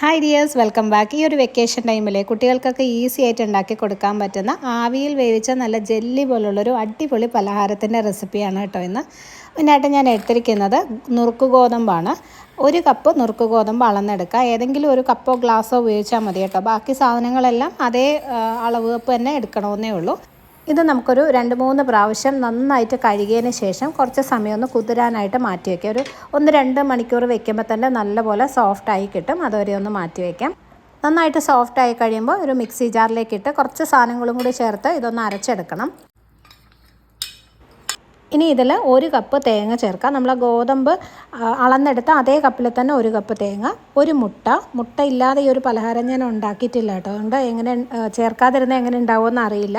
Hi dears welcome back ഈ ഒരു vacation ടൈമിൽ കുട്ടികൾക്കൊക്കെ ഈസി ആയിട്ട് ഉണ്ടാക്കി കൊടുക്കാൻ പറ്റുന്ന ആവിയിൽ വേവിച്ച നല്ല ജെല്ലി പോലുള്ളൊരു അടിപൊളി പലഹാരത്തിന്റെ റെസിപ്പിയാണ് കേട്ടോ ഇന്ന്. മുന്നായിട്ട് ഞാൻ എടുത്തിരിക്കുന്നത് നുറുക്ക് ഗോതമ്പാണ്. ഒരു കപ്പ് നുറുക്ക് ഗോതമ്പ് അളന്നെടുക്കുക. ഏതെങ്കിലും ഒരു കപ്പോ ഗ്ലാസ്സോ ഉപയോഗിച്ചാൽ മതി കേട്ടോ. ബാക്കി സാധനങ്ങളെല്ലാം അതേ അളവ് തന്നെ എടുക്കണമെന്നേ ഉള്ളൂ. ഇത് നമുക്കൊരു രണ്ട് മൂന്ന് പ്രാവശ്യം നന്നായിട്ട് കഴുകിയതിന് ശേഷം കുറച്ച് സമയം ഒന്ന് കുതിരാനായിട്ട് മാറ്റി വയ്ക്കാം ഒരു ഒന്ന് രണ്ട് മണിക്കൂർ വെക്കുമ്പോൾ തന്നെ നല്ലപോലെ സോഫ്റ്റ് ആയി കിട്ടും. അതുവരെ ഒന്ന് മാറ്റി വയ്ക്കാം നന്നായിട്ട് സോഫ്റ്റ് ആയി കഴിയുമ്പോൾ ഒരു മിക്സി ജാറിലേക്ക് ഇട്ട് കുറച്ച് സാധനങ്ങളും കൂടി ചേർത്ത് ഇതൊന്ന് അരച്ചെടുക്കണം. ഇനി ഇതിൽ ഒരു കപ്പ് തേങ്ങ ചേർക്കാം. നമ്മൾ ഗോതമ്പ് അളന്നെടുത്ത അതേ കപ്പിൽ തന്നെ ഒരു കപ്പ് തേങ്ങ ഒരു മുട്ട. മുട്ട ഇല്ലാതെ ഈ ഒരു പലഹാരം ഞാൻ ഉണ്ടാക്കിയിട്ടില്ല കേട്ടോ. അതുകൊണ്ട് എങ്ങനെ ചേർക്കാതിരുന്ന എങ്ങനെ ഉണ്ടാവുമെന്ന് അറിയില്ല.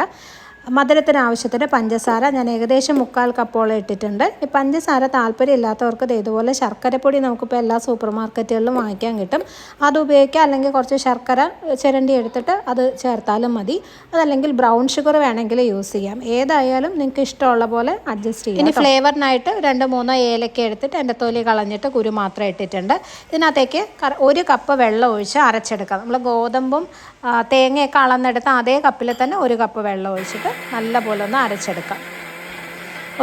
മധുരത്തിന് ആവശ്യത്തിന് പഞ്ചസാര ഞാൻ ഏകദേശം മുക്കാൽ കപ്പോളം ഇട്ടിട്ടുണ്ട്. ഈ പഞ്ചസാര താല്പര്യം ഇല്ലാത്തവർക്ക് ഇതുപോലെ ശർക്കരപ്പൊടി നമുക്കിപ്പോൾ എല്ലാ സൂപ്പർ മാർക്കറ്റുകളിലും വാങ്ങിക്കാൻ കിട്ടും. അത് ഉപയോഗിക്കാം അല്ലെങ്കിൽ കുറച്ച് ശർക്കര ചിരണ്ടി എടുത്തിട്ട് അത് ചേർത്താലും മതി. അതല്ലെങ്കിൽ ബ്രൗൺ ഷുഗർ വേണമെങ്കിൽ യൂസ് ചെയ്യാം. ഏതായാലും നിങ്ങൾക്ക് ഇഷ്ടമുള്ള പോലെ അഡ്ജസ്റ്റ് ചെയ്യാം ഇനി ഫ്ലേവറിനായിട്ട് രണ്ട് മൂന്നോ ഏലക്ക എടുത്തിട്ട് എന്റെ തൊലി കളഞ്ഞിട്ട് കുരു മാത്രം ഇട്ടിട്ടുണ്ട്. ഇതിനകത്തേക്ക് ഒരു കപ്പ് വെള്ളം ഒഴിച്ച് അരച്ചെടുക്കാം. നമ്മൾ ഗോതമ്പും തേങ്ങയൊക്കെ അളന്നെടുത്ത അതേ കപ്പിൽ തന്നെ ഒരു കപ്പ് വെള്ളം ഒഴിച്ചിട്ട് നല്ലപോലെ ഒന്ന് അരച്ചെടുക്കാം.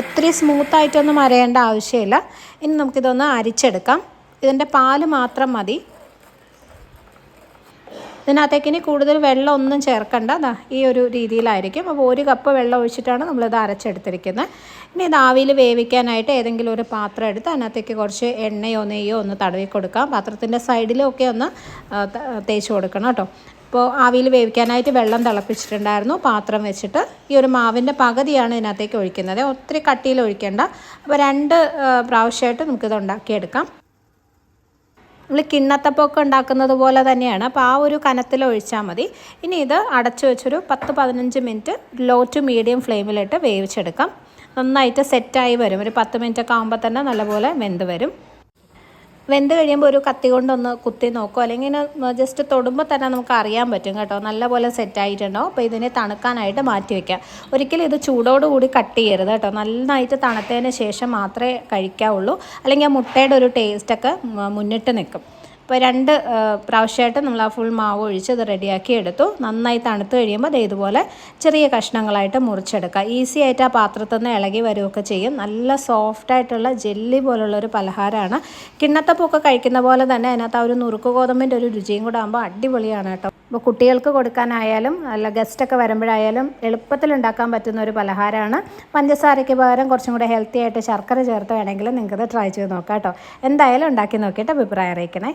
ഒത്തിരി സ്മൂത്തായിട്ടൊന്നും അരയേണ്ട ആവശ്യമില്ല. ഇനി നമുക്കിതൊന്ന് അരിച്ചെടുക്കാം. ഇതിന്റെ പാൽ മാത്രം മതി. ഇതിനകത്തേക്ക് ഇനി കൂടുതൽ വെള്ളം ഒന്നും ചേർക്കണ്ട. അതാ ഈ ഒരു രീതിയിലായിരിക്കും. അപ്പോൾ ഒരു കപ്പ് വെള്ളം ഒഴിച്ചിട്ടാണ് നമ്മളിത് അരച്ചെടുത്തിരിക്കുന്നത്. ഇനി ഇത് ആവിയിൽ വേവിക്കാനായിട്ട് ഏതെങ്കിലും ഒരു പാത്രം എടുത്ത് അതിനകത്തേക്ക് കുറച്ച് എണ്ണയോ നെയ്യോ ഒന്ന് തടവി കൊടുക്കാം. പാത്രത്തിന്റെ സൈഡിലൊക്കെ ഒന്ന് തേച്ച് കൊടുക്കണം കേട്ടോ. ഇപ്പോൾ ആവിയിൽ വേവിക്കാനായിട്ട് വെള്ളം തിളപ്പിച്ചിട്ടുണ്ടായിരുന്നു. പാത്രം വെച്ചിട്ട് ഈ ഒരു മാവിന്റെ പകുതിയാണ് ഇതിനകത്തേക്ക് ഒഴിക്കുന്നത്. ഒത്തിരി കട്ടിയിൽ ഒഴിക്കേണ്ട. അപ്പോൾ രണ്ട് പ്രാവശ്യമായിട്ട് നമുക്കിത് ഉണ്ടാക്കിയെടുക്കാം. നമ്മൾ കിണ്ണത്തപ്പൊക്കെ ഉണ്ടാക്കുന്നത് പോലെ തന്നെയാണ്. അപ്പോൾ ആ ഒരു കനത്തിൽ ഒഴിച്ചാൽ മതി. ഇനി ഇത് അടച്ചു വെച്ചൊരു പത്ത് പതിനഞ്ച് മിനിറ്റ് ലോ ടു മീഡിയം ഫ്ലെയിമിലിട്ട് വേവിച്ചെടുക്കാം. നന്നായിട്ട് സെറ്റായി വരും. ഒരു പത്ത് മിനിറ്റ് ഒക്കെ ആകുമ്പോൾ തന്നെ നല്ലപോലെ വെന്ത് വരും. വെന്ത് കഴിയുമ്പോൾ ഒരു കത്തി കൊണ്ടൊന്ന് കുത്തി നോക്കും. അല്ലെങ്കിൽ ജസ്റ്റ് തൊടുമ്പോൾ തന്നെ നമുക്ക് അറിയാൻ പറ്റും കേട്ടോ. നല്ലപോലെ സെറ്റ് ആയിട്ടുണ്ടാവും അപ്പോൾ ഇതിനെ തണുക്കാനായിട്ട് മാറ്റി വയ്ക്കാം ഒരിക്കലും ഇത് ചൂടോടുകൂടി കട്ട് ചെയ്യരുത് കേട്ടോ. നന്നായിട്ട് തണുത്തതിന് ശേഷം മാത്രമേ കഴിക്കാവുള്ളൂ. അല്ലെങ്കിൽ ആ മുട്ടയുടെ ഒരു ടേസ്റ്റൊക്കെ മുന്നിട്ട് നിൽക്കും. ഇപ്പോൾ രണ്ട് പ്രാവശ്യമായിട്ട് നമ്മൾ ആ ഫുൾ മാവ് ഒഴിച്ച് അത് റെഡിയാക്കി എടുത്തു. നന്നായി തണുത്ത് കഴിയുമ്പോൾ അത് ഇതുപോലെ ചെറിയ കഷ്ണങ്ങളായിട്ട് മുറിച്ചെടുക്കുക. ഈസി ആയിട്ട് ആ പാത്രത്തിൽ നിന്ന് ഇളകി വരികയൊക്കെ ചെയ്യും. നല്ല സോഫ്റ്റ് ആയിട്ടുള്ള ജെല്ലി പോലുള്ള ഒരു പലഹാരമാണ്. കിണ്ണത്തപ്പൊക്കെ കഴിക്കുന്ന പോലെ തന്നെ അതിനകത്ത് ആ ഒരു നുറുക്ക് ഗോതമ്പിന്റെ ഒരു രുചിയും കൂടെ ആകുമ്പോൾ അടിപൊളിയാണ് കേട്ടോ. അപ്പോൾ കുട്ടികൾക്ക് കൊടുക്കാനായാലും അല്ല ഗസ്റ്റൊക്കെ വരുമ്പോഴായാലും എളുപ്പത്തിൽ ഉണ്ടാക്കാൻ പറ്റുന്ന ഒരു പലഹാരമാണ്. പഞ്ചസാരയ്ക്ക് പകരം കുറച്ചും കൂടെ ഹെൽത്തി ആയിട്ട് ശർക്കര ചേർത്ത് വേണമെങ്കിൽ നിങ്ങൾക്കത് ട്രൈ ചെയ്ത് നോക്കാം കേട്ടോ. എന്തായാലും ഉണ്ടാക്കി നോക്കിയിട്ട് അഭിപ്രായം അറിയിക്കണേ.